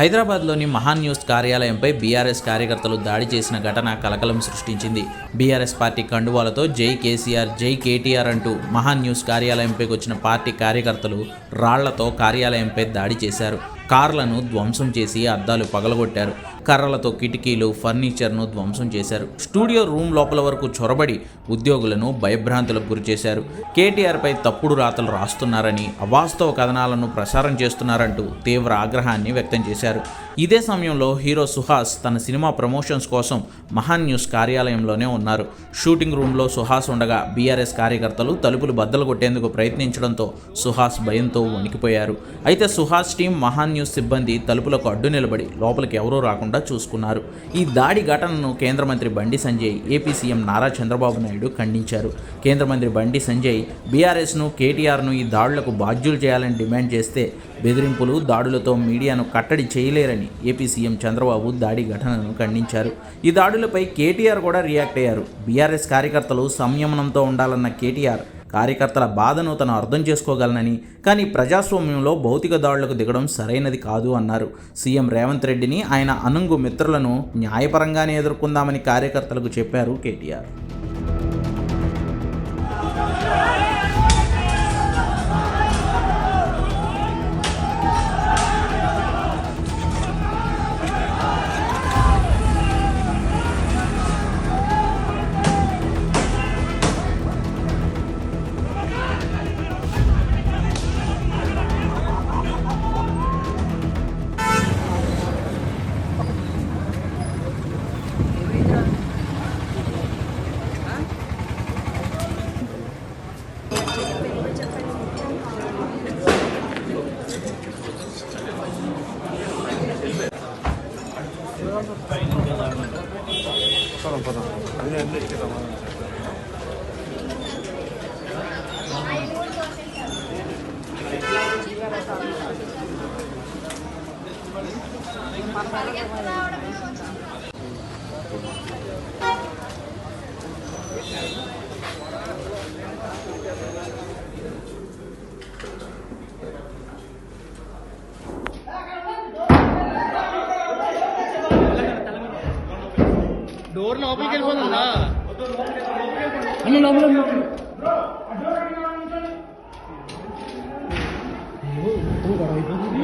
హైదరాబాద్లోని మహాన్ news కార్యాలయంపై BRS కార్యకర్తలు దాడి చేసిన ఘటన కలకలం సృష్టించింది. బీఆర్ఎస్ పార్టీ కండువాలతో జై కేసీఆర్ జై కేటీఆర్ అంటూ మహాన్ న్యూస్ కార్యాలయంపైకి వచ్చిన పార్టీ కార్యకర్తలు రాళ్ళతో కార్యాలయంపై దాడి చేశారు. కార్లను ధ్వంసం చేసి అద్దాలు పగలగొట్టారు. కర్రలతో కిటికీలు ఫర్నిచర్ను ధ్వంసం చేశారు. స్టూడియో రూమ్ లోపల వరకు చొరబడి ఉద్యోగులను భయభ్రాంతులకు గురిచేశారు కేటీఆర్పై తప్పుడు రాతలు రాస్తున్నారని అవాస్తవ కథనాలను ప్రసారం చేస్తున్నారంటూ తీవ్ర ఆగ్రహాన్ని వ్యక్తం చేశారు. ఇదే సమయంలో హీరో సుహాస్ తన సినిమా ప్రమోషన్స్ కోసం మహాన్ న్యూస్ కార్యాలయంలోనే ఉన్నారు. షూటింగ్ రూమ్లో సుహాస్ ఉండగా బీఆర్ఎస్ కార్యకర్తలు తలుపులు బద్దలు కొట్టేందుకు ప్రయత్నించడంతో సుహాస్ భయంతో వణికిపోయారు. అయితే సుహాస్ టీం మహాన్ న్యూస్ సిబ్బంది తలుపులకు అడ్డు నిలబడి లోపలికి ఎవరూ రాకుండా చూసుకున్నారు. ఈ దాడి ఘటనను కేంద్ర మంత్రి బండి సంజయ్ ఏపీ సీఎం నారా చంద్రబాబు నాయుడు ఖండించారు. కేంద్ర మంత్రి బండి సంజయ్ బీఆర్ఎస్ను కేటీఆర్ను ఈ దాడులకు బాధ్యులు చేయాలని డిమాండ్ చేస్తే బెదిరింపులు దాడులతో మీడియాను కట్టడి చేయలేరని ఏపీ సీఎం చంద్రబాబు దాడి ఘటనను ఖండించారు. ఈ దాడులపై కేటీఆర్ కూడా రియాక్ట్ అయ్యారు. బీఆర్ఎస్ కార్యకర్తలు సంయమనంతో ఉండాలన్న కేటీఆర్ కార్యకర్తల బాధను తను అర్థం చేసుకోగలనని కానీ ప్రజాస్వామ్యంలో భౌతిక దాడులకు దిగడం సరైనది కాదు అన్నారు. సీఎం రేవంత్ రెడ్డిని ఆయన అనుంగు మిత్రులను న్యాయపరంగానే ఎదుర్కొందామని కార్యకర్తలకు చెప్పారు కేటీఆర్. പത്രം പത്രം അതിന് എന്റെ ശതമാനം Thank you. డోర్ లోపలికి వెళ్ళిపోతుందా అన్న లోపల లోపల. అయ్యో, మొత్తం గొడవ అయిపోతుంది.